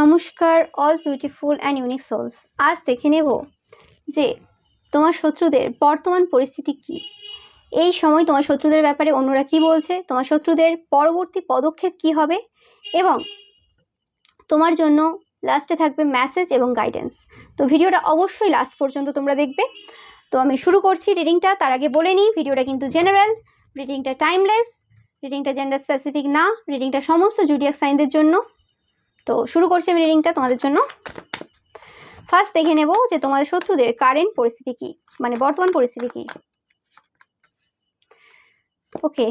নমস্কার all beautiful and unique souls আজ দেখে নেব যে তোমার শত্রুদের বর্তমান পরিস্থিতি কী। এই সময় তোমার শত্রুদের ব্যাপারে অন্যরা কী বলছে, তোমার শত্রুদের পরবর্তী পদক্ষেপ কী হবে এবং তোমার জন্য লাস্টে থাকবে মেসেজ এবং গাইডেন্স তো ভিডিওটা অবশ্যই লাস্ট পর্যন্ত তোমরা দেখবে। তো আমি শুরু করছি রিডিংটা তার আগে বলে নিই, ভিডিওটা কিন্তু জেনারেল রিডিংটা টাইমলেস রিডিংটা জেন্ডার স্পেসিফিক না রিডিংটা সমস্ত জুডিয়াক সাইনদের জন্য। তো শুরু করছি আমি রিডিংটা তোমাদের জন্য। ফার্স্ট দেখে নেব যে তোমাদের শত্রুদের কারেন্ট পরিস্থিতি কি মানে বর্তমান পরিস্থিতি কি। ওকে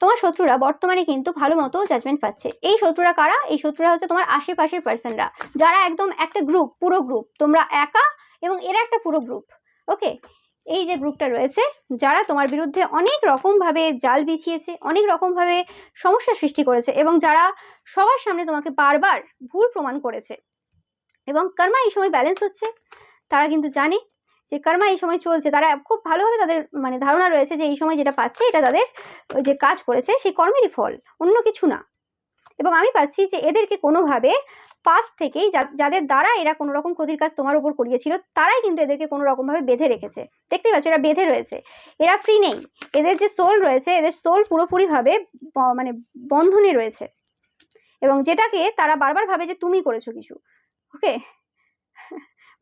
তোমার শত্রুরা বর্তমানে কিন্তু ভালো মতো জাজমেন্ট পাচ্ছে। এই শত্রুরা কারা? এই শত্রুরা হচ্ছে তোমার আশেপাশের পার্সনরা যারা একদম একটা গ্রুপ পুরো গ্রুপ তোমরা একা এবং এরা একটা পুরো গ্রুপ ওকে এই যে গ্রুপটা রয়েছে, যারা তোমার বিরুদ্ধে অনেক রকমভাবে জাল বিছিয়েছে, অনেক রকমভাবে সমস্যা সৃষ্টি করেছে এবং যারা সবার সামনে তোমাকে বারবার ভুল প্রমাণ করেছে এবং কর্মা এই সময় ব্যালেন্স হচ্ছে, তারা কিন্তু জানে যে কর্মা এই সময় চলছে, তারা খুব ভালোভাবে তাদের মানে ধারণা রয়েছে যে এই সময় যেটা পাচ্ছে এটা তাদের যে কাজ করেছে সেই কর্মেরই ফল, অন্য কিছু না। এবং আমি পাচ্ছি যে এদেরকে কোনোভাবে পাস্ট থেকেই যাদের দ্বারা এরা কোনো রকম ক্ষতির কাজ তোমার উপর করিয়েছিল, তারাই কিন্তু এদেরকে কোনো রকমভাবে বেঁধে রেখেছে। দেখতেই পাচ্ছ এরা বেঁধে রয়েছে। এরা ফ্রি নেই। এদের যে সোল রয়েছে, এদের সোল পুরোপুরিভাবে মানে বন্ধনে রয়েছে। এবং যেটাকে তারা বারবার ভাবে যে তুমি করেছ কিছু। ওকে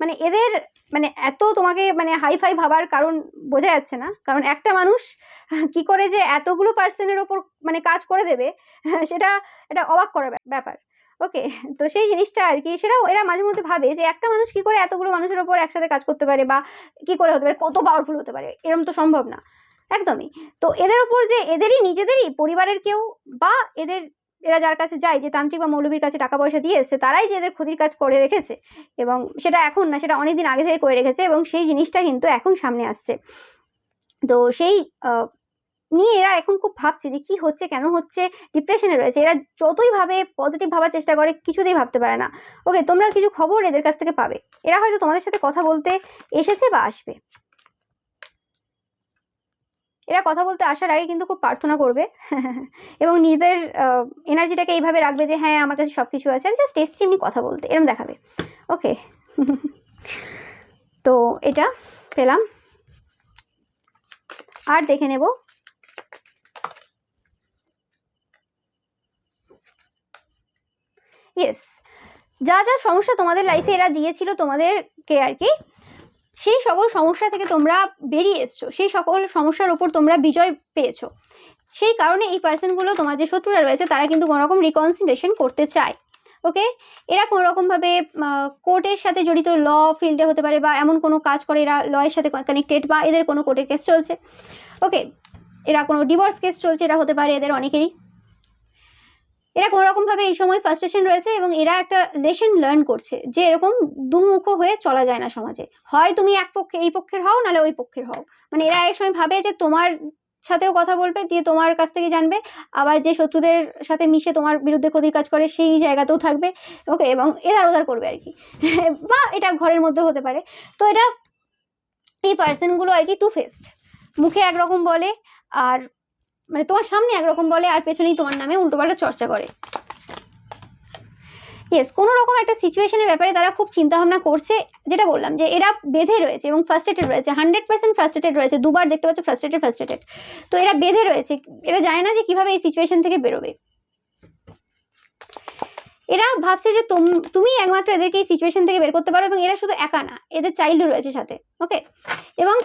মানে এদের মানে এত তোমাকে মানে হাই ফাই ভাবার কারণ বোঝা যাচ্ছে না। কারণ একটা মানুষ কি করে যে এতগুলো পার্সনের ওপর মানে কাজ করে দেবে, সেটা এটা অবাক করার ব্যাপ- ব্যাপার। ওকে তো সেই জিনিসটা আর কি, সেটাও এরা মাঝে মধ্যে ভাবে যে একটা মানুষ কি করে এতগুলো মানুষের ওপর একসাথে কাজ করতে পারে বা কি করে হতে পারে, কত পাওয়ারফুল হতে পারে এরকম তো সম্ভব না। একদমই। তো এদের ওপর যে এদেরই নিজেদেরই পরিবারের কেউ বা এদের এরা যার কাছে যায় যে তান্ত্রিক বা মৌলবীর কাছে টাকা পয়সা দিয়ে এসছে, তারাই যে এদের ক্ষতির কাজ করে রেখেছে। এবং সেটা এখন না, সেটা অনেক দিন আগে থেকে করে রেখেছে এবং সেই জিনিসটা কিন্তু এখন সামনে আসছে। তো সেই নিয়ে এরা এখন খুব ভাবছে যে কি হচ্ছে, কেন হচ্ছে, ডিপ্রেশনে রয়েছে। এরা যতই ভাবে পজিটিভ ভাবার চেষ্টা করে, কিছুতেই ভাবতে পারে না। ওকে, তোমরা কিছু খবর এদের কাছ থেকে পাবে। এরা হয়তো তোমাদের সাথে কথা বলতে এসেছে বা আসবে। এরা কথা বলতে আসার আগে কিন্তু খুব প্রার্থনা করবে। এবং নিজের এনার্জিটাকে এইভাবে রাখবে যে হ্যাঁ আমার কাছে সব কিছু আছে, আমি জাস্ট এসছি, এমনি কথা বলতে। এরম দেখাবে। ওকে? তো এটা পেলাম। আর দেখে নেব। ইয়েস যা যা সমস্যা তোমাদের লাইফে এরা দিয়েছিল তোমাদেরকে আর কি সেই সকল সমস্যা থেকে তোমরা বেরিয়ে এসছো, সেই সকল সমস্যার ওপর তোমরা বিজয় পেয়েছ। সেই কারণে এই পার্সনগুলো তোমার যে শত্রুরা রয়েছে, তারা কিন্তু কোনো রকম রিকনসিলেশন করতে চায়। ওকে এরা কোনো রকমভাবে কোর্টের সাথে জড়িত ল ফিল্ডে হতে পারে বা এমন কোনো কাজ করে, এরা লয়ের সাথে কানেক্টেড বা এদের কোনো কোর্টের কেস চলছে। ওকে এরা কোনো ডিভোর্স কেস চলছে এটা হতে পারে এদের অনেকেরই। এরা কোনো রকমভাবে এই সময় ফার্স্টেশন রয়েছে এবং এরা একটা লেসন লার্ন করছে যে এরকম দুমুখ হয়ে চলা যায় না সমাজে। হয় তুমি এক পক্ষে, এই পক্ষের হও, নাহলে ওই পক্ষের হও। মানে এরা এক সময় ভাবে যে তোমার সাথেও কথা বলবে, দিয়ে তোমার কাছ থেকে জানবে, আবার যে শত্রুদের সাথে মিশে তোমার বিরুদ্ধে ক্ষতির কাজ করে, সেই জায়গাতেও থাকবে। ওকে এবং এদার ওদার করবে আর কি। বা এটা ঘরের মধ্যে হতে পারে। তো এটা এই পার্সনগুলো আর কি টু ফেস্ট মুখে একরকম বলে, আর মানে তোমার সামনে একরকম বলে আর পেছনেই তোমার নামে উল্টোপাল্টা চর্চা করে। ইয়েস কোনো রকম একটা সিচুয়েশনের ব্যাপারে তারা খুব চিন্তা ভাবনা করছে, যেটা বললাম যে এরা বেঁধে রয়েছে এবং ফ্রাস্ট্রেটেড রয়েছে। হান্ড্রেড পার্সেন্ট ফ্রাস্ট্রেটেড রয়েছে, দুবার দেখতে পাচ্ছ ফ্রাস্ট্রেটেড ফ্রাস্ট্রেটেড তো এরা বেঁধে রয়েছে, এরা জানে না যে কীভাবে এই সিচুয়েশন থেকে বেরোবে। এরা ভাবছে যে তুমি একমাত্র এদেরকে এই সিচুয়েশন থেকে বের করতে পারো এবং এরা শুধু একা না, এদের চাইল্ডও রয়েছে সাথে ওকে এবং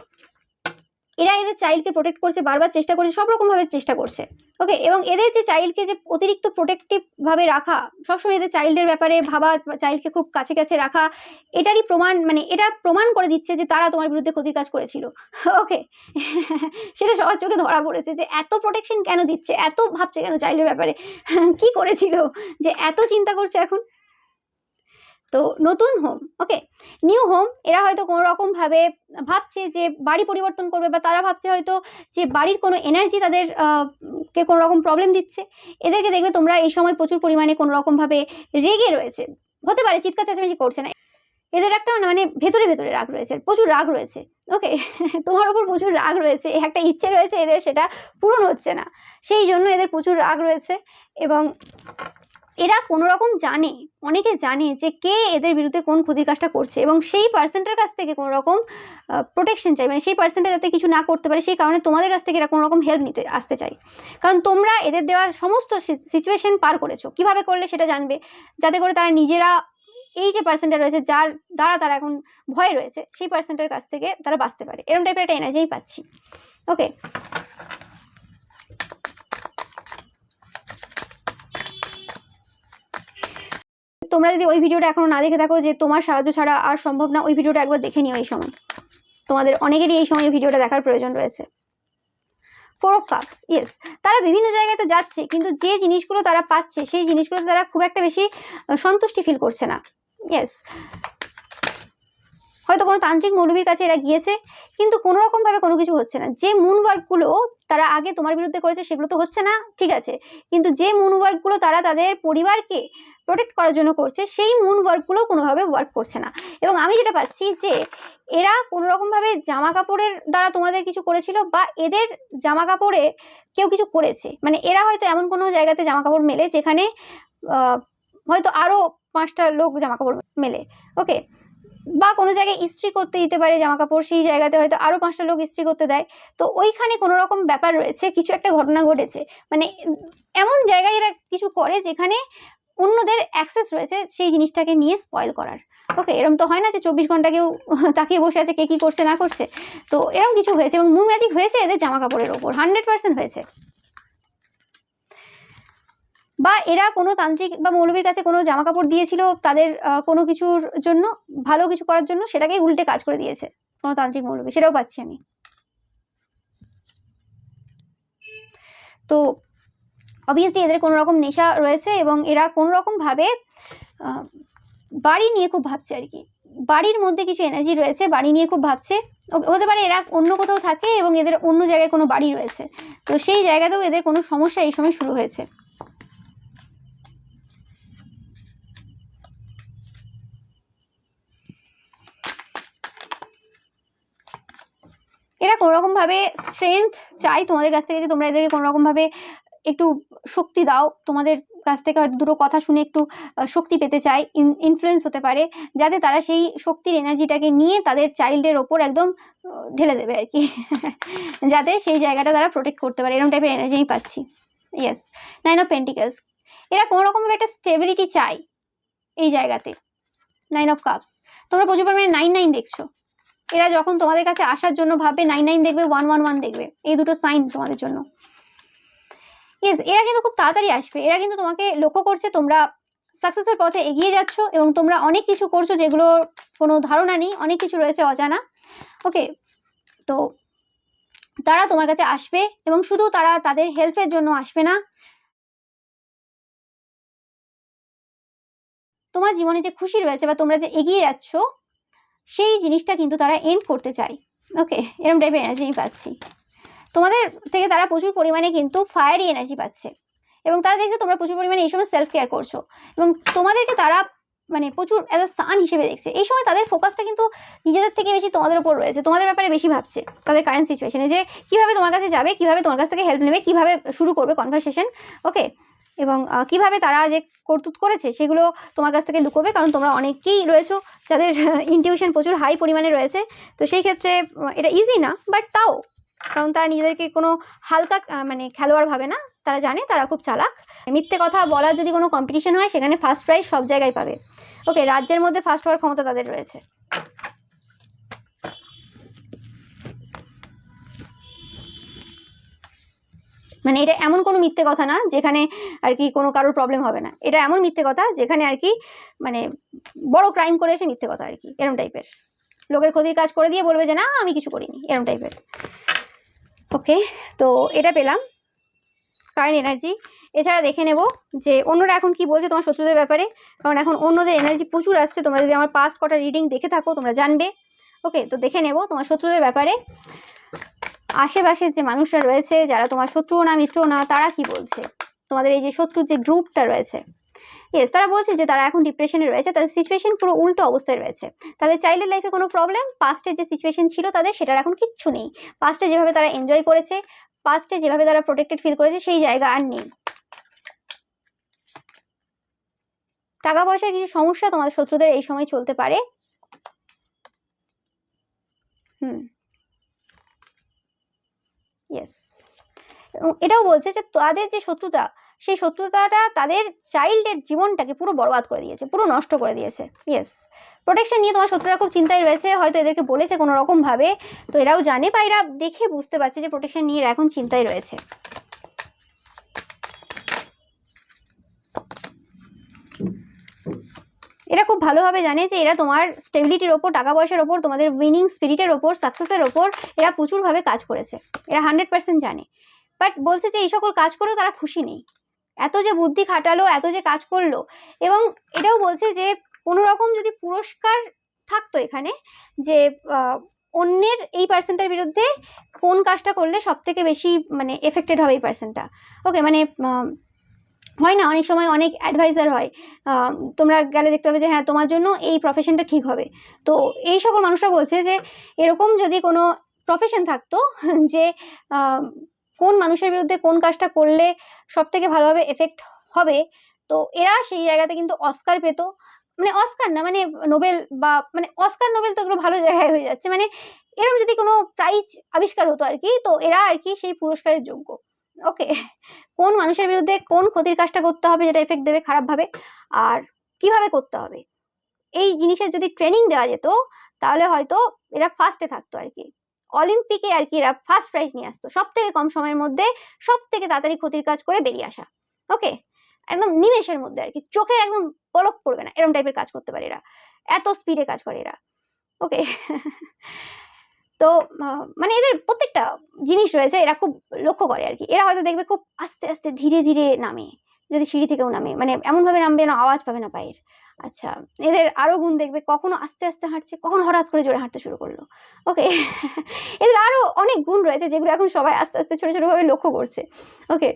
এরা এদের চাইল্ডকে প্রোটেক্ট করছে, বারবার চেষ্টা করছে, সব রকমভাবে চেষ্টা করছে। ওকে এবং এদের যে চাইল্ডকে যে অতিরিক্ত প্রোটেক্টিভ ভাবে রাখা, সবসময় এদের চাইল্ডের ব্যাপারে ভাবা, চাইল্ডকে খুব কাছে কাছে রাখা, এটারই প্রমাণ মানে এটা প্রমাণ করে দিচ্ছে যে তারা তোমার বিরুদ্ধে ক্ষতির কাজ করেছিল। ওকে সেটা সবার চোখে ধরা পড়েছে যে এত প্রোটেকশন কেন দিচ্ছে? এত ভাবছে কেন চাইল্ডের ব্যাপারে? কি করেছিল? যে এত চিন্তা করছে এখন? তো নতুন হোম ওকে নিউ হোম এরা হয়তো কোনো রকম ভাবে ভাবছে যে বাড়ি পরিবর্তন করবে বা তারা ভাবছে হয়তো যে বাড়ির কোনো এনার্জি তাদের কে কোনো রকম প্রবলেম দিচ্ছে। এদেরকে দেখবে তোমরা এই সময় প্রচুর পরিমাণে কোনো রকম ভাবে রেগে রয়েছে। হতে পারে চিৎকার চেঁচামেচি করছে না। এদের একটা মানে ভেতরে ভেতরে রাগ রয়েছে, প্রচুর রাগ রয়েছে ওকে তোমার ওপর প্রচুর রাগ রয়েছে একটা ইচ্ছে রয়েছে এদের, সেটা পূরণ হচ্ছে না। সেই জন্য এদের প্রচুর রাগ রয়েছে এবং এরা কোনো রকম জানে, অনেকে জানে যে কে এদের বিরুদ্ধে কোন ক্ষতির কাজটা করছে এবং সেই পার্সেন্টের কাছ থেকে কোনো রকম প্রোটেকশন চাই। মানে সেই পার্সেন্টটা যাতে কিছু না করতে পারে, সেই কারণে তোমাদের কাছ থেকে এরা কোনো রকম হেল্প নিতে, আসতে চাই কারণ তোমরা এদের দেওয়া সমস্ত সিচুয়েশন পার করেছ। কীভাবে করলে সেটা জানবে? যাতে করে তারা নিজেরা এই যে পার্সেন্টটা রয়েছে, যার দ্বারা তারা এখন ভয়ে রয়েছে, সেই পার্সেন্টের কাছ থেকে তারা বাঁচতে পারে। এরকম টাইপের একটা এনার্জিই পাচ্ছি। ওকে তোমরা যদি ওই ভিডিওটা এখনও না দেখে থাকো যে তোমার সাহায্য ছাড়া আর সম্ভব না, ওই ভিডিওটা একবার দেখে নিও এই সময়। তোমাদের অনেকেরই এই সময় ভিডিওটা দেখার প্রয়োজন রয়েছে। ফোর অফ কাপস ইয়েস তারা বিভিন্ন জায়গায় তো যাচ্ছে, কিন্তু যে জিনিসগুলো তারা পাচ্ছে, সেই জিনিসগুলো তারা খুব একটা বেশি সন্তুষ্টি ফিল করছে না। ইয়েস হয়তো কোনো তান্ত্রিক মৌলবীর কাছে এরা গিয়েছে, কিন্তু কোনো রকমভাবে কোনো কিছু হচ্ছে না। যে মুন ওয়ার্কগুলো তারা আগে তোমার বিরুদ্ধে করেছে সেগুলো তো হচ্ছে না, ঠিক আছে? কিন্তু যে মুন ওয়ার্কগুলো তারা তাদের পরিবারকে প্রোটেক্ট করার জন্য করছে, সেই মুন ওয়ার্কগুলো কোনোভাবে ওয়ার্ক করছে না। এবং আমি যেটা পাচ্ছি যে এরা কোনো রকমভাবে জামা কাপড়ের দ্বারা তোমাদের কিছু করেছিল বা এদের জামা কাপড়ে কেউ কিছু করেছে। মানে এরা হয়তো এমন কোনো জায়গাতে জামা কাপড় মেলে যেখানে হয়তো আরও পাঁচটা লোক জামা কাপড় মেলে। ওকে বা কোনো জায়গায় ইস্ত্রি করতে দিতে পারে জামা কাপড় সেই জায়গাতে হয়তো আরও পাঁচটা লোক ইস্ত্রি করতে দেয়। তো ওইখানে কোনো রকম ব্যাপার রয়েছে, কিছু একটা ঘটনা ঘটেছে। মানে এমন জায়গায় এরা কিছু করে যেখানে অন্যদের অ্যাক্সেস রয়েছে সেই জিনিসটাকে নিয়ে স্পয়েল করার। ওকে এরকম তো হয় না যে চব্বিশ ঘণ্টা কেউ তাকিয়ে বসে আছে কে কী করছে না করছে। তো এরকম কিছু হয়েছে এবং মুন ম্যাজিক হয়েছে এদের জামা কাপড়ের ওপর হান্ড্রেড পার্সেন্ট হয়েছে। বা এরা কোনো তান্ত্রিক বা মৌলবীর কাছে কোনো জামা কাপড় দিয়েছিল তাদের কোনো কিছুর জন্য, ভালো কিছু করার জন্য, সেটাকেই উল্টে কাজ করে দিয়েছে কোনো তান্ত্রিক মৌলবী। সেটাও পাচ্ছি আমি। তো অবভিয়াসলি এদের কোনো রকম নেশা রয়েছে এবং এরা কোনো রকমভাবে বাড়ি নিয়ে খুব ভাবছে আর কি। বাড়ির মধ্যে কিছু এনার্জি রয়েছে, বাড়ি নিয়ে খুব ভাবছে। হতে পারে এরা অন্য কোথাও থাকে এবং এদের অন্য জায়গায় কোনো বাড়ি রয়েছে। তো সেই জায়গাতেও এদের কোনো সমস্যা এই সময় শুরু হয়েছে। এরা কোনো রকমভাবে স্ট্রেংথ চাই তোমাদের কাছ থেকে যে তোমরা এদেরকে কোনো রকমভাবে একটু শক্তি দাও। তোমাদের কাছ থেকে হয়তো দুটো কথা শুনে একটু শক্তি পেতে চায় ইনফ্লুয়েন্স হতে পারে, যাতে তারা সেই শক্তির এনার্জিটাকে নিয়ে তাদের চাইল্ডের ওপর একদম ঢেলে দেবে আর কি। যাতে সেই জায়গাটা তারা প্রোটেক্ট করতে পারে, এরকম টাইপের এনার্জি পাচ্ছি। ইয়েস নাইন অফ পেন্টিকালস এরা কোনো রকমভাবে একটা স্টেবিলিটি চাই এই জায়গাতে। নাইন অফ কাপস তোমরা প্রচুর পরিমাণে নাইন নাইন দেখছ। এরা যখন তোমাদের কাছে আসার জন্য ভাববে, নাইন নাইন দেখবে, ওয়ান ওয়ান ওয়ান দেখবে। এই দুটো সাইন তোমাদের জন্য। ইয়েস এরা কিন্তু খুব তাড়াতাড়ি আসবে। এরা কিন্তু তোমাকে লক্ষ্য করছে, তোমরা সাকসেসের পথে এগিয়ে যাচ্ছ এবং তোমরা অনেক কিছু করছ যেগুলোর কোনো ধারণা নেই, অনেক কিছু রয়েছে অজানা। ওকে তো তারা তোমার কাছে আসবে এবং শুধু তারা তাদের হেল্পের জন্য আসবে না। তোমার জীবনে যে খুশি রয়েছে বা তোমরা যে এগিয়ে যাচ্ছ সেই জিনিসটা কিন্তু তারা এন্ড করতে চায়। ওকে এরকম টাইপের এনার্জি পাচ্ছি। তোমাদের থেকে তারা প্রচুর পরিমাণে কিন্তু ফায়ারি এনার্জি পাচ্ছে। এবং তারা দেখছে তোমরা প্রচুর পরিমাণে এই সময় সেলফ কেয়ার করছ। এবং তোমাদেরকে তারা মানে প্রচুর অ্যাজ আ সান হিসেবে দেখছে। এই সময় তাদের ফোকাসটা কিন্তু নিজেদের থেকে বেশি তোমাদের উপর রয়েছে। তোমাদের ব্যাপারে বেশি ভাবছে তাদের কারেন্ট সিচুয়েশনে যে কীভাবে তোমার কাছে যাবে, কীভাবে তোমার কাছ থেকে হেল্প নেবে, কীভাবে শুরু করবে কনভারসেশন ওকে এবং কীভাবে তারা যে করতুত করেছে সেগুলো তোমার কাছ থেকে লুকোবে, কারণ তোমরা অনেকেই রয়েছো যাদের ইনটিউশন প্রচুর হাই পরিমাণে রয়েছে। তো সেই ক্ষেত্রে এটা ইজি না বাট তাও। কারণ তারা নিজেদেরকে কোনো হালকা মানে খেলোয়াড় ভাবে না। তারা জানে, তারা খুব চালাক। মিথ্যে কথা বলার যদি কোনো কম্পিটিশন হয়, সেখানে ফার্স্ট প্রাইজ সব জায়গায় পাবে। ওকে রাজ্যের মধ্যে ফার্স্ট হওয়ার ক্ষমতা তাদের রয়েছে। মানে এটা এমন কোনো মিথ্যে কথা না যেখানে আর কি কোনো কারোর প্রবলেম হবে না। এটা এমন মিথ্যে কথা যেখানে আর কি মানে বড় ক্রাইম করে এসে মিথ্যে কথা আর কি, এরম টাইপের লোকের ক্ষতির কাজ করে দিয়ে বলবে যে, না, আমি কিছু করিনি, এরম টাইপের ওকে তো এটা পেলাম। কারেন্ট এনার্জি এছাড়া দেখে নেব যে, অন্যরা এখন কি বলছে তোমার শত্রুদের ব্যাপারে? কারণ এখন অন্যদের এনার্জি প্রচুর আসছে। তোমরা যদি আমার পাস্ট কটা রিডিং দেখে থাকো, তোমরা জানবে। ওকে তো দেখে নেব তোমার শত্রুদের ব্যাপারে। আশেপাশের যে মানুষরা রয়েছে, যারা তোমার শত্রুও না, মিত্রও না, তারা কি বলছে? তোমাদের এই যে শত্রুর যে গ্রুপটা রয়েছে ইয়েস তারা বলছে যে তারা এখন ডিপ্রেশনে রয়েছে, তাদের সিচুয়েশন পুরো উল্টো অবস্থায় রয়েছে। তাদের চাইল্ডের লাইফে কোনো প্রবলেম পাস্টে যে সিচুয়েশন ছিল তাদের, সেটার এখন কিচ্ছু নেই। পাস্টে যেভাবে তারা এনজয় করেছে পাস্টে যেভাবে তারা প্রোটেক্টেড ফিল করেছে, সেই জায়গা আর নেই। টাকা পয়সার কিছু সমস্যা তোমাদের শত্রুদের এই সময় চলতে পারে হুম ইয়েস এবং এটাও বলছে যে তাদের যে শত্রুতা, সেই শত্রুতাটা তাদের চাইল্ডের জীবনটাকে পুরো বরবাদ করে দিয়েছে, পুরো নষ্ট করে দিয়েছে। ইয়েস প্রোটেকশন নিয়ে তোমার শত্রুরা খুব চিন্তায় রয়েছে, হয়তো এদেরকে বলেছে কোনো রকম ভাবে তো এরাও জানে বা এরা দেখে বুঝতে পারছে যে প্রোটেকশন নিয়ে এরা এখন চিন্তায় রয়েছে। এরা খুব ভালোভাবে জানে যে এরা তোমার স্টেবিলিটির ওপর, টাকা পয়সার ওপর, তোমাদের উইনিং স্পিরিটের ওপর সাকসেসের ওপর এরা প্রচুরভাবে কাজ করেছে। এরা হান্ড্রেড পার্সেন্ট জানে। বাট বলছে যে, এই সকল কাজ করেও তারা খুশি নেই। এত যে বুদ্ধি খাটালো, এত যে কাজ করল। এবং এটাও বলছে যে, কোনো রকম যদি পুরস্কার থাকতো এখানে, যে অন্যের এই পার্সেন্টার বিরুদ্ধে কোন কাজটা করলে সব থেকে বেশি মানে এফেক্টেড হবে এই পার্সেন্টটা ওকে মানে হয় না, অনেক সময় অনেক অ্যাডভাইজার হয়। তোমরা গেলে দেখতে পাবে যে হ্যাঁ তোমার জন্য এই প্রফেশনটা ঠিক হবে। তো এই সকল মানুষরা বলছে যে, এরকম যদি কোনো প্রফেশন থাকতো, যে কোন মানুষের বিরুদ্ধে কোন কাজটা করলে সব থেকে ভালোভাবে এফেক্ট হবে? তো এরা সেই জায়গাতে কিন্তু অস্কার পেত। মানে অস্কার না মানে নোবেল বা মানে অস্কার নোবেল তো এগুলো ভালো জায়গায় হয়ে যাচ্ছে। মানে এরকম যদি কোনো প্রাইজ আবিষ্কার হতো আর কি তো এরা আর কি সেই পুরস্কারের যোগ্য। ওকে কোন মানুষের বিরুদ্ধে কোন ক্ষতির কাজটা করতে হবে যেটা এফেক্ট দেবে খারাপভাবে? আর কীভাবে করতে হবে? এই জিনিসের যদি ট্রেনিং দেওয়া যেত, তাহলে হয়তো এরা ফার্স্টে থাকতো আর কি অলিম্পিকে আর কি এরা ফার্স্ট প্রাইজ নিয়ে আসতো। সব থেকে কম সময়ের মধ্যে সব থেকে তাড়াতাড়ি ক্ষতির কাজ করে বেরিয়ে আসা। ওকে একদম নিমেষের মধ্যে আর কি। চোখের একদম পলক পড়বে না। এরকম টাইপের কাজ করতে পারে এরা। এত স্পিডে কাজ করে এরা। ওকে তো মানে এদের প্রত্যেকটা জিনিস রয়েছে এরা খুব লক্ষ্য করে আর কি। এরা হয়তো দেখবে খুব আস্তে আস্তে ধীরে ধীরে নামে। যদি সিঁড়ি থেকেও নামে। মানে এমনভাবে নামবে না আওয়াজ পাবে না পায়ের। আচ্ছা এদের আরও গুণ দেখবে, কখনো আস্তে আস্তে হাঁটছে, কখনো হঠাৎ করে জোরে হাঁটতে শুরু করল। ওকে এদের আরও অনেক গুণ রয়েছে যেগুলো এখন সবাই আস্তে আস্তে ছোটো ছোটোভাবে লক্ষ্য করছে। ওকে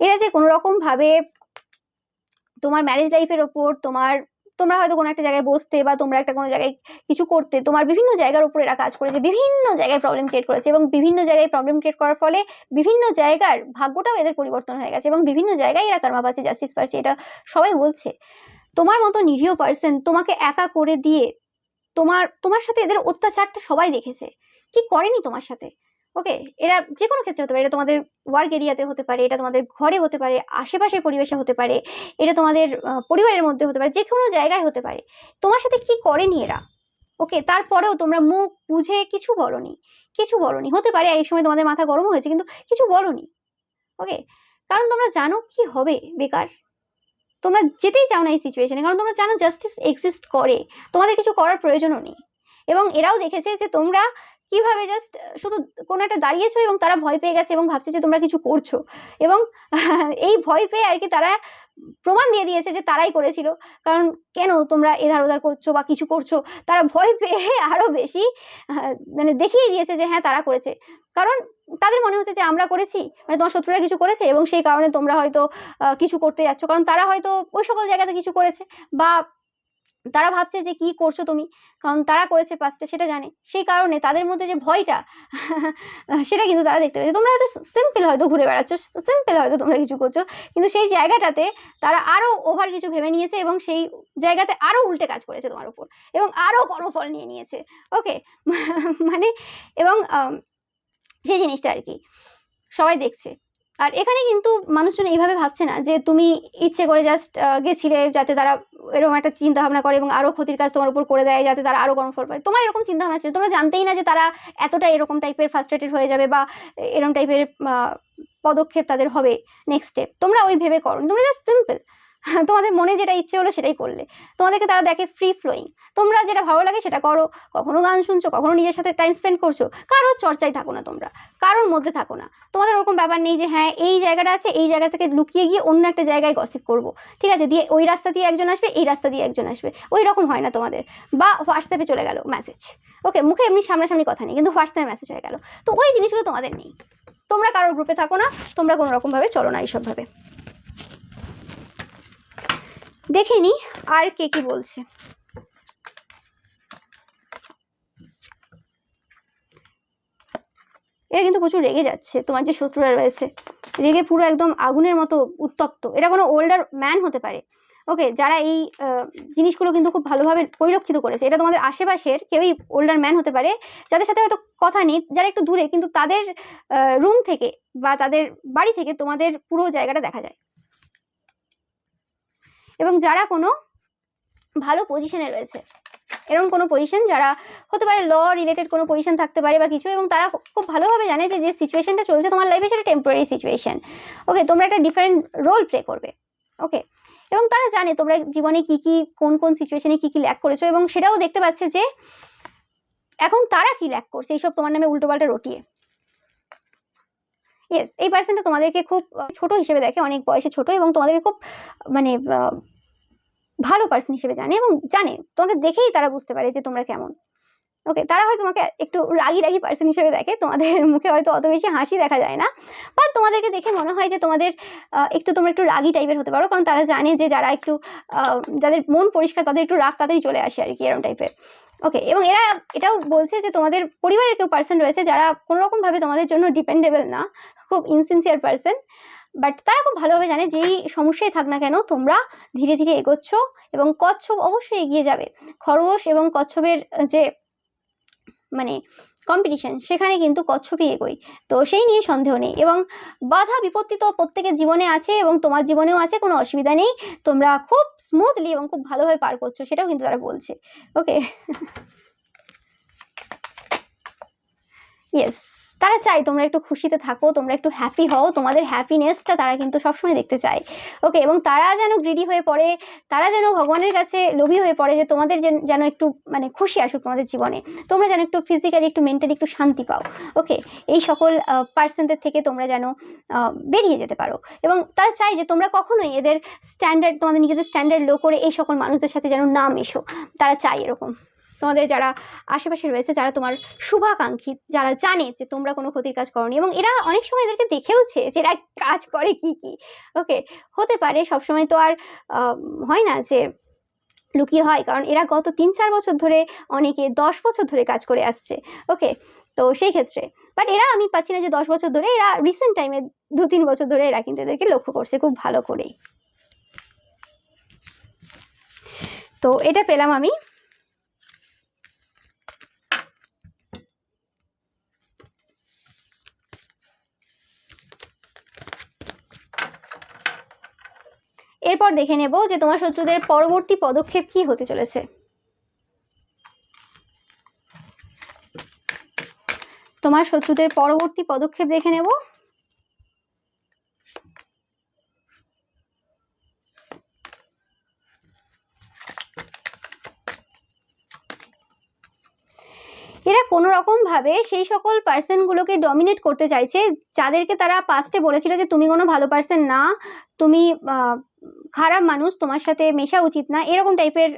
এরা যে কোনো রকম ভাবে তোমার ম্যারেজ লাইফের ওপর তোমার, তোমরা হয়তো কোনো একটা জায়গায় বসতে বা তোমরা একটা কোনো জায়গায় কিছু করতে, তোমার বিভিন্ন জায়গার উপর এরা কাজ করেছে, বিভিন্ন জায়গায় প্রবলেম ক্রিয়েট করেছে এবং বিভিন্ন জায়গায় প্রবলেম ক্রিয়েট করার ফলে বিভিন্ন জায়গার ভাগ্যটাও এদের পরিবর্তন হয়ে গেছে এবং বিভিন্ন জায়গায় এরা কর্মা পাচ্ছে জাস্টিস পাচ্ছে, এটা সবাই বলছে। তোমার মতো নিরীহ পার্সন তোমাকে একা করে দিয়ে তোমার তোমার সাথে এদের অত্যাচারটা সবাই দেখেছে। কি করেনি তোমার সাথে? ওকে এরা যে কোনো ক্ষেত্রে হতে পারে, এটা তোমাদের ওয়ার্ক এরিয়াতে হতে পারে, এটা তোমাদের ঘরে হতে পারে, আশেপাশের পরিবেশে হতে পারে, এটা তোমাদের পরিবারের মধ্যে হতে পারে যে কোনো জায়গায় হতে পারে। তোমার সাথে কি করেনি এরা? ওকে তারপরেও তোমরা মুখ বুঝে কিছু বলনি কিছু বলনি। হতে পারে, এই সময় তোমাদের মাথা গরম হয়েছে, কিন্তু কিছু বলনি। ওকে কারণ তোমরা জানো কি হবে, বেকার। তোমরা যেতেই চাও না এই সিচুয়েশনে কারণ তোমরা জানো জাস্টিস এক্সিস্ট করে, তোমাদের কিছু করার প্রয়োজনও নেই। এবং এরাও দেখেছে যে তোমরা কীভাবে জাস্ট শুধু কোনো একটা দাঁড়িয়েছো এবং তারা ভয় পেয়ে গেছে এবং ভাবছে যে তোমরা কিছু করছ। এবং এই ভয় পেয়ে আর কি তারা প্রমাণ দিয়ে দিয়েছে যে তারাই করেছিল। কারণ কেন তোমরা এধার ওধার করছ বা কিছু করছ? তারা ভয় পেয়ে আরও বেশি মানে দেখিয়ে দিয়েছে যে হ্যাঁ তারা করেছে। কারণ তাদের মনে হচ্ছে যে আমরা করেছি মানে তোমার শত্রুরা কিছু করেছে এবং সেই কারণে তোমরা হয়তো কিছু করতে যাচ্ছ। কারণ তারা হয়তো ওই সকল জায়গাতে কিছু করেছে বা তারা ভাবছে যে কি করছ তুমি? কারণ তারা করেছে পাঁচটা সেটা জানে। সেই কারণে তাদের মধ্যে যে ভয়টা, সেটা কিন্তু তারা দেখতে পেয়েছে। তোমরা হয়তো সিম্পল হয়তো ঘুরে বেড়াচ্ছ সিম্পল হয়তো তোমরা কিছু করছ, কিন্তু সেই জায়গাটাতে তারা আরও ওভার কিছু ভেবে নিয়েছে এবং সেই জায়গাতে আরও উল্টে কাজ করেছে তোমার উপর এবং আরও কর্মফল নিয়ে নিয়েছে। ওকে মানে এবং সেই জিনিসটা আর কি। সবাই দেখছে। আর এখানে কিন্তু মানুষজন এইভাবে ভাবছে না যে তুমি ইচ্ছে করে জাস্ট গেছিলে যাতে তারা এরকম একটা চিন্তা ভাবনা করে এবং আরও ক্ষতির কাজ তোমার উপর করে দেয় যাতে তারা আরও কর্মফল পায়। তোমার এরকম চিন্তা ভাবনা ছিল, তোমরা জানতেই না যে তারা এতটা এরকম টাইপের ফার্স্ট্রেটেড হয়ে যাবে বা এরকম টাইপের পদক্ষেপ তাদের হবে নেক্সট স্টেপ তোমরা ওই ভেবে করো। তোমরা জাস্ট সিম্পল তোমাদের মনে যেটা ইচ্ছে হলো সেটাই করলে। তোমাদেরকে তারা দেখে ফ্রি ফ্লোয়িং তোমরা যেটা ভালো লাগে সেটা করো। কখনো গান শুনছো, কখনো নিজের সাথে টাইম স্পেন্ড করছ, কারোর চর্চায় থাকো না তোমরা। কারোর মধ্যে থাকো না। তোমাদের ওরকম ব্যাপার নেই যে হ্যাঁ এই জায়গাটা আছে, এই জায়গা থেকে লুকিয়ে গিয়ে অন্য একটা জায়গায় গসিপ করব। ঠিক আছে? দিয়ে ওই রাস্তা দিয়ে একজন আসবে, এই রাস্তা দিয়ে একজন আসবে। ওই রকম হয় না তোমাদের। বা হোয়াটসঅ্যাপে চলে গেল মেসেজ ওকে মুখে এমনি সামনাসামনি কথা নেই, কিন্তু হোয়াটসঅ্যাপে মেসেজ হয়ে গেল। তো ওই জিনিসগুলো তোমাদের নেই। তোমরা কারোর গ্রুপে থাকো না, তোমরা কোনো রকমভাবে চলো না এইসবভাবে। দেখে নি আর কে কি বলছে। এরা কিন্তু প্রচুর রেগে যাচ্ছে, তোমার যে শত্রুরা রয়েছে। রেগে পুরো একদম আগুনের মতো উত্তপ্ত। এটা কোনো ওল্ডার ম্যান হতে পারে। ওকে যারা এই জিনিসগুলো কিন্তু খুব ভালোভাবে পরিলক্ষিত করেছে, এটা তোমাদের আশেপাশের কেউই ওল্ডার ম্যান হতে পারে, যাদের সাথে হয়তো কথা নেই, যারা একটু দূরে, কিন্তু তাদের রুম থেকে বা তাদের বাড়ি থেকে তোমাদের পুরো জায়গাটা দেখা যায়। এবং যারা কোনো ভালো পজিশনে রয়েছে। এরকম কোনো পজিশন যারা হতে পারে ল রিলেটেড কোনো পজিশন থাকতে পারে বা কিছু, এবং তারা খুব ভালোভাবে জানে যে যে সিচুয়েশনটা চলছে, তোমার লাইফে সেটা টেম্পোরারি সিচুয়েশন ওকে তোমরা একটা ডিফারেন্ট রোল প্লে করবে। ওকে এবং তারা জানে তোমরা জীবনে কি কি, কোন কোন সিচুয়েশনে কি কি ল্যাক করেছ, এবং সেটাও দেখতে পাচ্ছে যে, এখন তারা কি ল্যাক করছে, এইসব তোমার নামে উল্টোপাল্টা রটিয়ে। ইয়েস এই পার্সনটা তোমাদেরকে খুব ছোট হিসেবে দেখে, অনেক বয়সে ছোট এবং তোমাদেরকে খুব মানে ভালো পার্সন হিসেবে জানে এবং জানে। তোমাকে দেখেই তারা বুঝতে পারে যে তোমরা কেমন। ওকে তারা হয়তো তোমাকে একটু রাগি রাগি পার্সন হিসেবে দেখে। তোমাদের মুখে হয়তো অত বেশি হাসি দেখা যায় না। বা তোমাদেরকে দেখে মনে হয় যে তোমাদের একটু তোমরা একটু রাগি টাইপের হতে পারো। কারণ তারা জানে যে যারা একটু যাদের মন পরিষ্কার, তাদের একটু রাগ তাড়াতাড়ি চলে আসে আর কি এরকম টাইপের ওকে এবং এরা এটাও বলছে যে তোমাদের পরিবারের কেউ পার্সন রয়েছে যারা কোনো রকম ভাবে তোমাদের জন্য ডিপেন্ডেবল না, খুব ইনসিনসিয়ার পার্সন বাট তারা খুব ভালোভাবে জানে যেই সমস্যায় থাক না কেন, তোমরা ধীরে ধীরে এগোচ্ছ এবং কচ্ছপ অবশ্যই এগিয়ে যাবে। খরগোশ এবং কচ্ছপের যে মানে কম্পিটিশন সেখানে কিন্তু কচ্ছপই এগোই তো সেই নিয়ে সন্দেহ নেই এবং বাধা বিপত্তি তো প্রত্যেকের জীবনে আছে এবং তোমার জীবনেও আছে, কোনো অসুবিধা নেই। তোমরা খুব স্মুথলি এবং খুব ভালোভাবে পার করছ, সেটাও কিন্তু তারা বলছে। ওকে ইয়েস তারা চায় তোমরা একটু খুশিতে থাকো, তোমরা একটু হ্যাপি হও, তোমাদের হ্যাপিনেসটা তারা কিন্তু সবসময় দেখতে চায়। ওকে এবং তারা যেন গ্রিডি হয়ে পড়ে, তারা যেন ভগবানের কাছে লোভী হয়ে পড়ে যে তোমাদের যেন- একটু মানে খুশি আসুক তোমাদের জীবনে, তোমরা যেন একটু ফিজিক্যালি একটু মেন্টালি একটু শান্তি পাও। ওকে এই সকল পার্সনদের থেকে তোমরা যেন বেরিয়ে যেতে পারো। এবং তারা চায় যে তোমরা কখনোই এদের স্ট্যান্ডার্ড তোমাদের নিজেদের স্ট্যান্ডার্ড লো করে এই সকল মানুষদের সাথে যেন না মেশো। তারা চায় এরকম। তোমাদের যারা আশেপাশে রয়েছে, যারা তোমার শুভাকাঙ্ক্ষী, যারা জানে যে তোমরা কোনো ক্ষতির কাজ করনি এবং এরা অনেক সময় এদেরকে দেখেওছে যে এরা কাজ করে কি কি। ওকে হতে পারে সবসময় তো আর হয় না যে লুকিয়ে হয়, কারণ এরা গত তিন চার বছর ধরে অনেকে দশ বছর ধরে কাজ করে আসছে। ওকে তো সেই ক্ষেত্রে। বাট এরা আমি পাচ্ছি না যে দশ বছর ধরে এরা রিসেন্ট টাইমে দু তিন বছর ধরে এরা কিন্তু এদেরকে লক্ষ্য করছে খুব ভালো করেই। তো এটা পেলাম আমি। এরপর দেখে নেব যে তোমার শত্রুদের পরবর্তী পদক্ষেপ কি হতে চলেছে। তোমার শত্রুদের পরবর্তী পদক্ষেপ দেখে নেব। এরা কোনো রকম ভাবে সেই সকল পার্সনগুলোকে ডমিনেট করতে চাইছে, যাদেরকে তারা পাস্টে বলেছিল যে, তুমি কোনো ভালো পার্সন না, তুমি খারাপ মানুষ তোমার সাথে মেশা উচিত না। এরকম টাইপের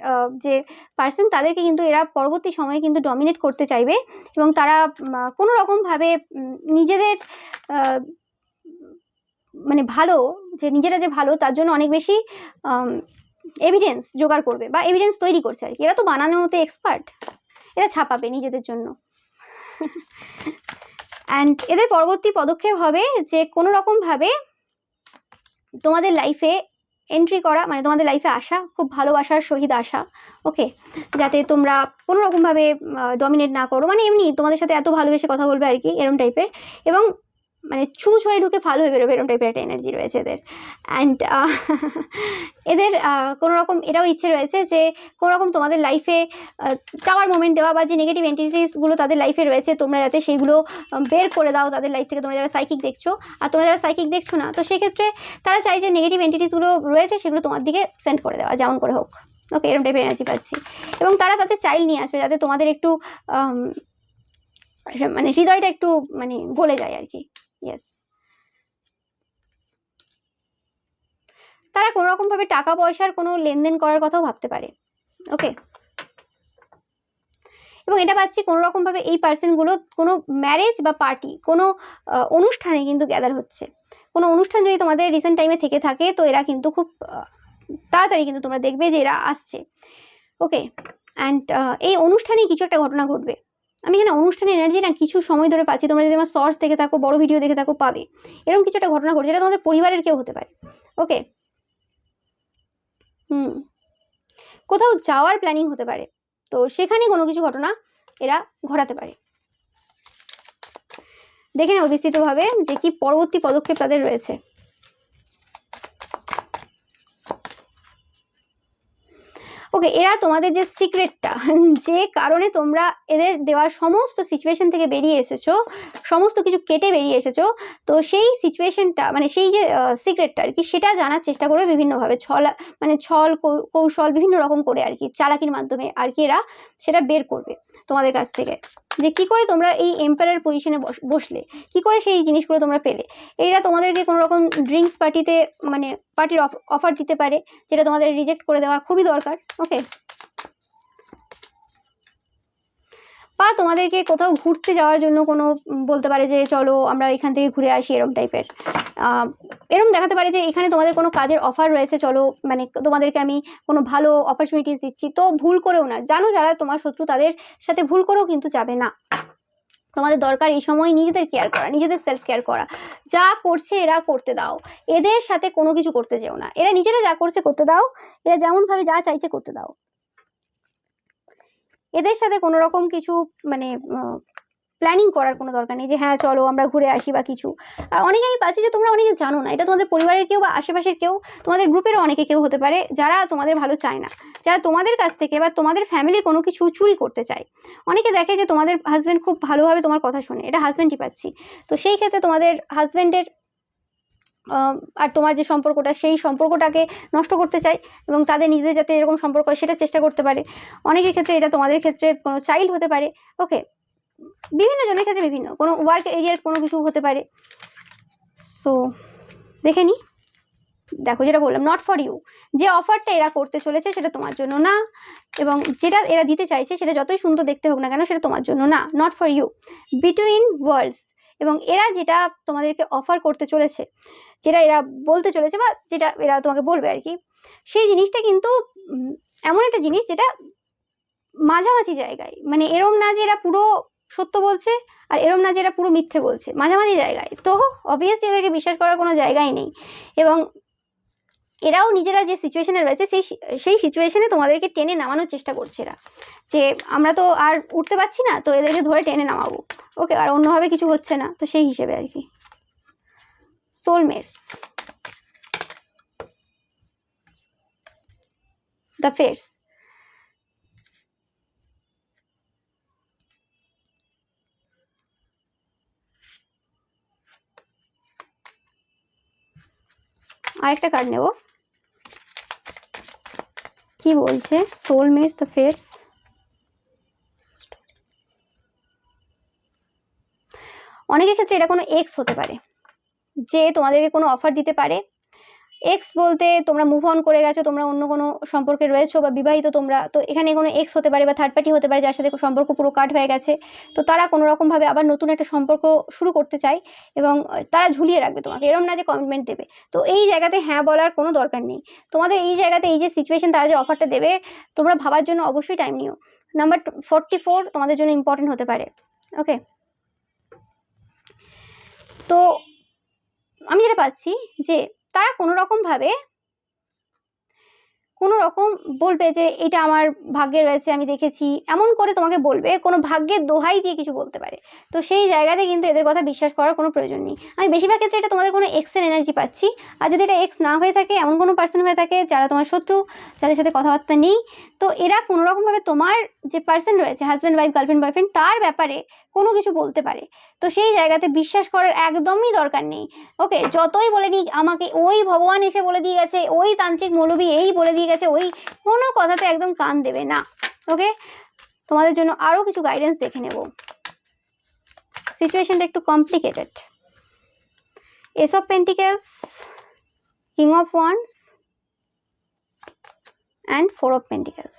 যে পার্সন তাদেরকে কিন্তু এরা পরবর্তী সময়ে কিন্তু ডমিনেট করতে চাইবে এবং তারা কোনো রকমভাবে নিজেদের মানে ভালো, যে নিজেরা যে ভালো তার জন্য অনেক বেশি এভিডেন্স জোগাড় করবে বা এভিডেন্স তৈরি করছে আর কি। এরা তো বানানোতে এক্সপার্ট এরা ছাপাবে নিজেদের জন্য। অ্যান্ড এদের পরবর্তী পদক্ষেপ হবে যে কোনো রকমভাবে তোমাদের লাইফে এন্ট্রি করা মানে তোমাদের লাইফে আসা, খুব ভালোবাসার সহিত আসা ওকে যাতে তোমরা কোনো রকমভাবে ডমিনেট না করো। মানে এমনি তোমাদের সাথে এত ভালোবেসে কথা বলবে আর কি, এরম টাইপের এবং মানে চুজ হয়ে ঢুকে ভালো হয়ে বেরোবে এরম টাইপের একটা এনার্জি রয়েছে এদের। অ্যান্ড এদের আহ, কোনো রকম এটাও ইচ্ছে রয়েছে যে কোনো রকম তোমাদের লাইফে টাওয়ার মোমেন্ট দেওয়া বা যে নেগেটিভ এন্টিটিসগুলো তাদের লাইফে রয়েছে তোমরা যাতে সেইগুলো বের করে দাও তাদের লাইফ থেকে। তোমরা যারা সাইকিক দেখছ আর তোমরা যারা সাইকিক দেখছ না তো সেক্ষেত্রে তারা চাই যে নেগেটিভ এন্টিটিসগুলো রয়েছে সেগুলো তোমার দিকে সেন্ড করে দেওয়া যেমন করে হোক। ওকে এরকম টাইপের এনার্জি পাচ্ছি। এবং তারা তাদের চাইল্ড নিয়ে আসবে যাতে তোমাদের একটু মানে হৃদয়টা একটু মানে গলে যায় আর কি। ইয়েস তারা কোনো রকমভাবে টাকা পয়সার কোনো লেনদেন করার কথাও ভাবতে পারে। ওকে এবং এটা পাচ্ছি কোনো রকমভাবে এই পার্সনগুলো কোনো ম্যারেজ বা পার্টি কোনো অনুষ্ঠানে কিন্তু গ্যাদার হচ্ছে। কোনো অনুষ্ঠান যদি তোমাদের রিসেন্ট টাইমে থেকে থাকে, তো এরা কিন্তু খুব তাড়াতাড়ি কিন্তু তোমরা দেখবে যে এরা আসছে। ওকে অ্যান্ড এই অনুষ্ঠানে কিছু একটা ঘটনা ঘটবে। আমি এখানে অনুষ্ঠানের এনার্জি না কিছু সময় ধরে পাচ্ছি। তোমরা যদি আমার শর্টস দেখে থাকো, বড় ভিডিও দেখে থাকো, পাবে। এরকম কিছু একটা ঘটনা ঘটছে, যেটা তোমাদের পরিবারের কেউ হতে পারে। ওকে হুম। কোথাও যাওয়ার প্ল্যানিং হতে পারে। তো সেখানে কোনো কিছু ঘটনা এরা ঘটাতে পারে। দেখে নাও বিস্তৃতভাবে যে কি পরবর্তী পদক্ষেপ তাদের রয়েছে। ওকে, এরা তোমাদের যে সিক্রেটটা যে কারণে তোমরা এদের দেওয়া সমস্ত সিচুয়েশন থেকে বেরিয়ে এসেছ, সমস্ত কিছু কেটে বেরিয়ে এসেছ, তো সেই সিচুয়েশনটা মানে সেই যে সিক্রেটটা আর কি, সেটা জানার চেষ্টা করবে বিভিন্নভাবে। ছল মানে ছল কৌশল বিভিন্ন রকম করে আর কি, চালাকির মাধ্যমে আর কি এরা সেটা বের করবে। তোমাদের কাছ থেকে। যে কি করে তোমরা এই এম্পায়ার পজিশনে বসলে? কি করে সেই জিনিসগুলো তোমরা পেলে? এরা তোমাদেরকে কোনো রকম ড্রিঙ্কস পার্টিতে মানে পার্টির অফার দিতে পারে, যেটা তোমাদের রিজেক্ট করে দেওয়া খুবই দরকার ওকে বা তোমাদেরকে কোথাও ঘুরতে যাওয়ার জন্য কোনো বলতে পারে যে চলো আমরা এখান থেকে ঘুরে আসি এরম টাইপের। এরম দেখাতে পারে যে এখানে তোমাদের কোনো কাজের অফার রয়েছে, চলো মানে তোমাদেরকে আমি কোনো ভালো অপরচুনিটিস দিচ্ছি। তো ভুল করেও না, জানো যারা তোমার শত্রু তাদের সাথে ভুল করেও কিন্তু যাবে না। তোমাদের দরকার এই সময় নিজেদের কেয়ার করা, নিজেদের সেলফ কেয়ার করা। যা করছে এরা করতে দাও। এদের সাথে কোনো কিছু করতে যেও না। এরা নিজেরা যা করছে করতে দাও, এরা যেমন ভাবে যা চাইছে করতে দাও। এদের সাথে কোনো রকম কিছু মানে প্ল্যানিং করার কোনো দরকার নেই যে হ্যাঁ চলো আমরা ঘুরে আসি বা কিছু। আর অনেকে আমি পাচ্ছি যে, তোমরা অনেকে জানো না, এটা তোমাদের পরিবারের কেউ বা আশেপাশের কেউ, তোমাদের গ্রুপেরও অনেকে কেউ হতে পারে যারা তোমাদের ভালো চায় না। যারা তোমাদের কাছ থেকে বা তোমাদের ফ্যামিলির কোনো কিছু চুরি করতে চায়। অনেকে দেখে যে, তোমাদের হাজব্যান্ড খুব ভালোভাবে তোমার কথা শোনে, এটা হাজব্যান্ডই পাচ্ছি। তো সেই ক্ষেত্রে তোমাদের হাজব্যান্ডের আর তোমার যে সম্পর্কটা, সেই সম্পর্কটাকে নষ্ট করতে চায় এবং তাদের নিজেদের যাতে এরকম সম্পর্ক হয় সেটা চেষ্টা করতে পারে। অনেকের ক্ষেত্রে এটা তোমাদের ক্ষেত্রে কোনো চাইল্ড হতে পারে ওকে বিভিন্ন জনের ক্ষেত্রে বিভিন্ন, কোনো ওয়ার্ক এরিয়ার কোনো কিছু হতে পারে। সো দেখে নি? দেখো যেটা বললাম নট ফর ইউ যে অফারটা এরা করতে চলেছে সেটা তোমার জন্য না এবং যেটা এরা দিতে চাইছে সেটা যতই সুন্দর দেখতে হোক না কেন সেটা তোমার জন্য না not for you between worlds এবং এরা যেটা তোমাদেরকে অফার করতে চলেছে, যেটা এরা বলতে চলেছে বা যেটা এরা তোমাকে বলবে আর কি, সেই জিনিসটা কিন্তু এমন একটা জিনিস যেটা মাঝামাঝি জায়গায় মানে এরম না যে এরা পুরো সত্য বলছে আর এরম না যে এরা পুরো মিথ্যে বলছে, মাঝামাঝি জায়গায়। তো অবভিয়াসলি এদেরকে বিশ্বাস করার কোনো জায়গাই নেই। এবং এরাও নিজেরা যে সিচুয়েশনে রয়েছে, সেই সেই সিচুয়েশনে তোমাদেরকে টেনে নামানোর চেষ্টা করছে এরা। যে আমরা তো আর উঠতে পারছি না, তো এদেরকে ধরে টেনে নামাবো। ওকে আর অন্যভাবে কিছু হচ্ছে না, তো সেই হিসেবে আর কি। সোলমেটস দ্য ফেয়ার্স আরেকটা কার্ড নেব। কি বলছে? সোলমেটস দ্য ফেয়ার্স অনেকের ক্ষেত্রে এটা কোনো এক্স হতে পারে, যে তোমাদেরকে কোনো অফার দিতে পারে এক্স বলতে তোমরা মুভ অন করে গেছো, তোমরা অন্য কোনো সম্পর্কে রয়েছো বা বিবাহিত তোমরা, তো এখানে কোনো এক্স হতে পারে বা থার্ড পার্টি হতে পারে যার সাথে সম্পর্ক পুরো কাট হয়ে গেছে। তো তারা কোনো রকমভাবে আবার নতুন একটা সম্পর্ক শুরু করতে চায় এবং তারা ঝুলিয়ে রাখবে তোমাকে, এরম না যে কমিটমেন্ট দেবে। তো এই জায়গাতে হ্যাঁ বলার কোনো দরকার নেই। তোমাদের এই জায়গাতে এই যে সিচুয়েশন তারা যে অফারটা দেবে, তোমরা ভাবার জন্য অবশ্যই টাইম নিও। নাম্বার ফোরটি ফোর তোমাদের জন্য ইম্পর্টেন্ট হতে পারে। ওকে তো আমি যেটা পাচ্ছি যে তারা কোনো রকমভাবে কোনো রকম বলবে যে, এটা আমার ভাগ্যে রয়েছে, আমি দেখেছি। এমন করে তোমাকে বলবে, কোনো ভাগ্যের দোহাই দিয়ে কিছু বলতে পারে। তো সেই জায়গাতে কিন্তু এদের কথা বিশ্বাস করার কোনো প্রয়োজন নেই। আমি বেশিরভাগ ক্ষেত্রে এটা তোমাদের কোনো এক্সের এনার্জি পাচ্ছি। আর যদি এটা এক্স না হয়ে থাকে, এমন কোনো পার্সন হয়ে থাকে যারা তোমার শত্রু, যাদের সাথে কথাবার্তা নেই, তো এরা কোনো রকমভাবে তোমার যে পার্সন রয়েছে হাজব্যান্ড ওয়াইফ গার্লফ্রেন্ড বয়ফ্রেন্ড তার ব্যাপারে কোনো কিছু বলতে পারে। তো সেই জায়গাতে বিশ্বাস করার একদমই দরকার নেই। ওকে যতই বলে নিক আমাকে ওই ভগবান এসে বলে দিয়ে গেছে, ওই তান্ত্রিক মৌলবী এই বলে দিয়ে গেছে, ওই কোনো কথাতে একদম কান দেবে না। ওকে তোমাদের জন্য আরও কিছু গাইডেন্স দেখে নেব। সিচুয়েশনটা একটু complicated ace of pentacles king of wands and four of pentacles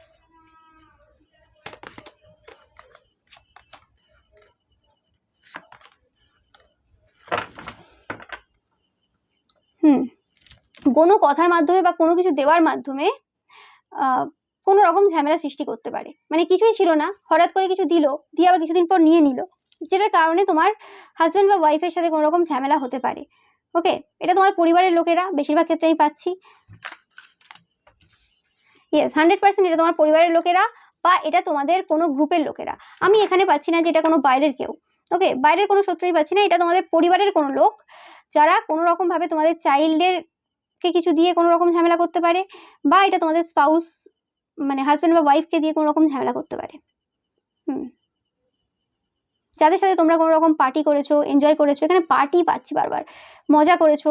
hmm. কোনো কথার মাধ্যমে বা কোনো কিছু দেওয়ার মাধ্যমে কোনো রকম ঝামেলা সৃষ্টি করতে পারে। মানে কিছুই ছিল না। হঠাৎ করে কিছু দিল, দিয়ে আবার কিছুদিন পর নিয়ে নিল। যেটার কারণে তোমার হাজব্যান্ড বা ওয়াইফের সাথে কোনো রকম ঝামেলা হতে পারে। ওকে? এটা তোমার পরিবারের লোকেরা, বেশিরভাগ ক্ষেত্রে আমি পাচ্ছি। ইয়েস হান্ড্রেড পার্সেন্ট এটা তোমার পরিবারের লোকেরা বা এটা তোমাদের কোনো গ্রুপের লোকেরা। আমি এখানে পাচ্ছি না যে এটা কোনো বাইরের কেউ। ওকে? বাইরের কোনো শত্রুই পাচ্ছি না। এটা তোমাদের পরিবারের কোনো লোক। যারা কোনো রকম ভাবে তোমাদের চাইল্ডের কে কিছু দিয়ে কোনো রকম ঝামেলা করতে পারে বা এটা তোমাদের স্পাউস মানে হাজব্যান্ড বা ওয়াইফকে দিয়ে কোনো রকম ঝামেলা করতে পারে। হুম। যাদের সাথে তোমরা কোনো রকম পার্টি করেছ এনজয় করেছ, এখানে পার্টি পাচ্ছি বারবার, মজা করেছ,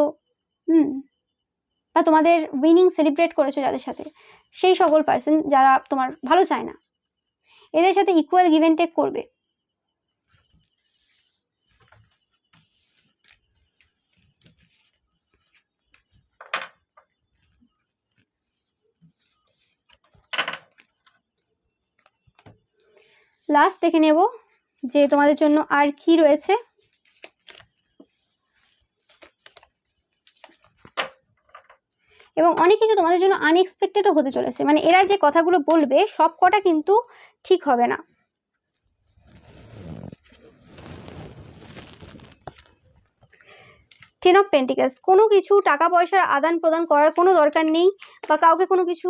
হুম। বা তোমাদের উইনিং সেলিব্রেট করেছ যাদের সাথে, সেই সকল পার্সন যারা তোমার ভালো চায় না, এদের সাথে ইকুয়াল গিভ টেক করবে। লাস্ট দেখে নেব যে তোমাদের জন্য আর কি রয়েছে। এবং অনেক কিছু তোমাদের জন্য আনএক্সপেক্টেডও হতে চলেছে। মানে এরা যে কথাগুলো বলবে, সব কটা কিন্তু ঠিক হবে না। টেন অফ পেন্টিকালস কোনো কিছু টাকা পয়সার আদান প্রদান করার কোনো দরকার নেই বা কাউকে কোনো কিছু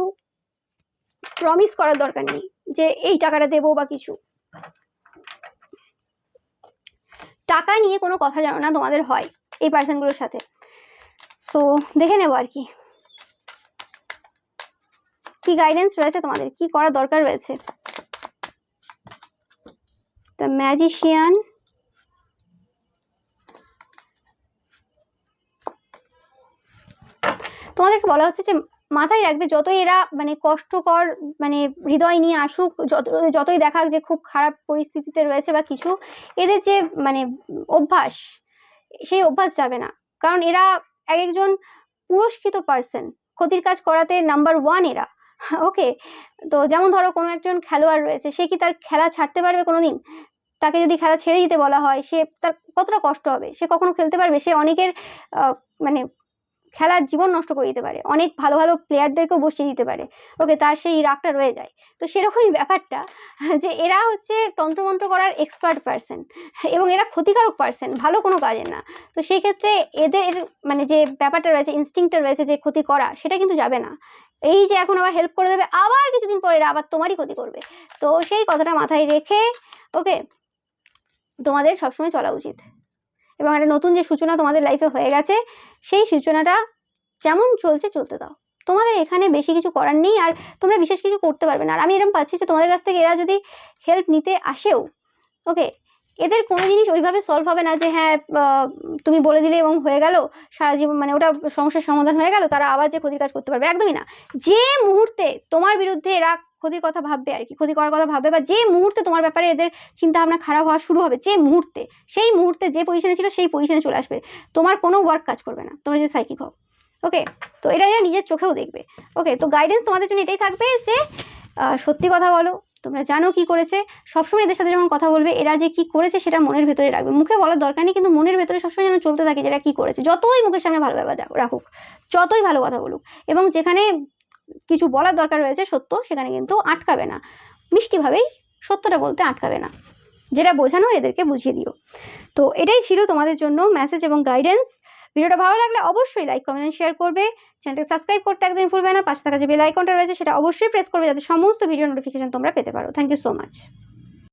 প্রমিস করার দরকার নেই। যে এই টাকাটা দেবো বা কিছু। টাকা নিয়ে কোনো কথা জানো না, তোমাদের হয় এই পার্সনগুলোর সাথে। সো দেখে নেব আর কি। কি গাইডেন্স রয়েছে তোমাদের? কি করার দরকার রয়েছে? দ্য ম্যাজিশিয়ান তোমাদেরকে বলা হচ্ছে যে মাথায় রাখবে, যতই এরা মানে কষ্টকর মানে হৃদয় নিয়ে আসুক, যত, যতই দেখাক যে খুব খারাপ পরিস্থিতিতে রয়েছে বা কিছু, এদের যে মানে অভ্যাস, সেই অভ্যাস যাবে না। কারণ এরা এক একজন পুরস্কৃত পার্সন ক্ষতির কাজ করাতে নাম্বার ওয়ান এরা। ওকে তো যেমন ধরো কোনো একজন খেলোয়াড় রয়েছে, সে কি তার খেলা ছাড়তে পারবে কোনো দিন তাকে যদি খেলা ছেড়ে দিতে বলা হয়, সে তার কতটা কষ্ট হবে? সে কখনো খেলতে পারবে? সে অনেকের মানে খেলার জীবন নষ্ট করে দিতে পারে। অনেক ভালো ভালো প্লেয়ারদেরকেও বসিয়ে দিতে পারে। ওকে তার সেই রাগটা রয়ে যায়। তো সেরকমই ব্যাপারটা যে এরা হচ্ছে তন্ত্রমন্ত্র করার এক্সপার্ট পার্সন এবং এরা ক্ষতিকারক পার্সন ভালো কোনো কাজের না। তো সেই ক্ষেত্রে এদের মানে যে ব্যাপারটা রয়েছে ইনস্টিংটা রয়েছে যে ক্ষতি করা, সেটা কিন্তু যাবে না। এই যে এখন আবার হেল্প করে দেবে, আবার কিছুদিন পরে এরা আবার তোমারই ক্ষতি করবে। তো সেই কথাটা মাথায় রেখে ওকে তোমাদের সবসময় চলা উচিত। এবং একটা নতুন যে সূচনা তোমাদের লাইফে হয়ে গেছে, সেই সূচনাটা যেমন চলছে, চলতে দাও। তোমাদের এখানে বেশি কিছু করার নেই আর তোমরা বিশেষ কিছু করতে পারবে না। আর আমি এরকম পাচ্ছি যে তোমাদের কাছ থেকে এরা যদি হেল্প নিতে আসেও ওকে এদের কোনো জিনিস ওইভাবে সলভ হবে না যে হ্যাঁ তুমি বলে দিলে এবং হয়ে গেল, সারা জীবন মানে ওটা সমস্যার সমাধান হয়ে গেল, তারা আবার যে ক্ষতির কাজ করতে পারবে, একদমই না। যে মুহূর্তে তোমার বিরুদ্ধে এরা ক্ষতির কথা ভাববে আর কি ক্ষতি করার কথা ভাববে বা যে মুহূর্তে তোমার ব্যাপারে এদের চিন্তা ভাবনা খারাপ হওয়া শুরু হবে, যে মুহূর্তে, সেই মুহূর্তে যে পজিশনে ছিল সেই পজিশনে চলে আসবে, তোমার কোনো ওয়ার্ক কাজ করবে না, তোমরা যদি সাইকিক হও ওকে তো এটা এরা নিজের চোখেও দেখবে ওকে তো গাইডেন্স তোমাদের জন্য এটাই থাকবে যে সত্যি কথা বলো, তোমরা জানো কি করেছে, সবসময় এদের সাথে যখন কথা বলবে, এরা যে কি করেছে সেটা মনের ভেতরে রাখবে। মুখে বলার দরকার নেই, কিন্তু মনের ভেতরে সবসময় যেন চলতে থাকে যে এরা কি করেছে। যতই মুখের সামনে ভালো ব্যবহার রাখুক, যতই ভালো কথা বলুক এবং যেখানে কিছু বলার দরকার রয়েছে সত্য, সেখানে কিন্তু আটকাবে না। মিষ্টিভাবেই সত্যটা বলতে আটকাবে না। যেটা বোঝানোর এদেরকে বুঝিয়ে দিও। তো এটাই ছিল তোমাদের জন্য মেসেজ এবং গাইডেন্স ভিডিওটা ভালো লাগলে অবশ্যই লাইক কমেন্ট শেয়ার করবে। চ্যানেলটাকে সাবস্ক্রাইব করতে একদমই ভুলবে না। পাশে থাকা যে বেল আইকনটা রয়েছে, সেটা অবশ্যই প্রেস করবে যাতে সমস্ত ভিডিও নোটিফিকেশন তোমরা পেতে পারো। Thank you so much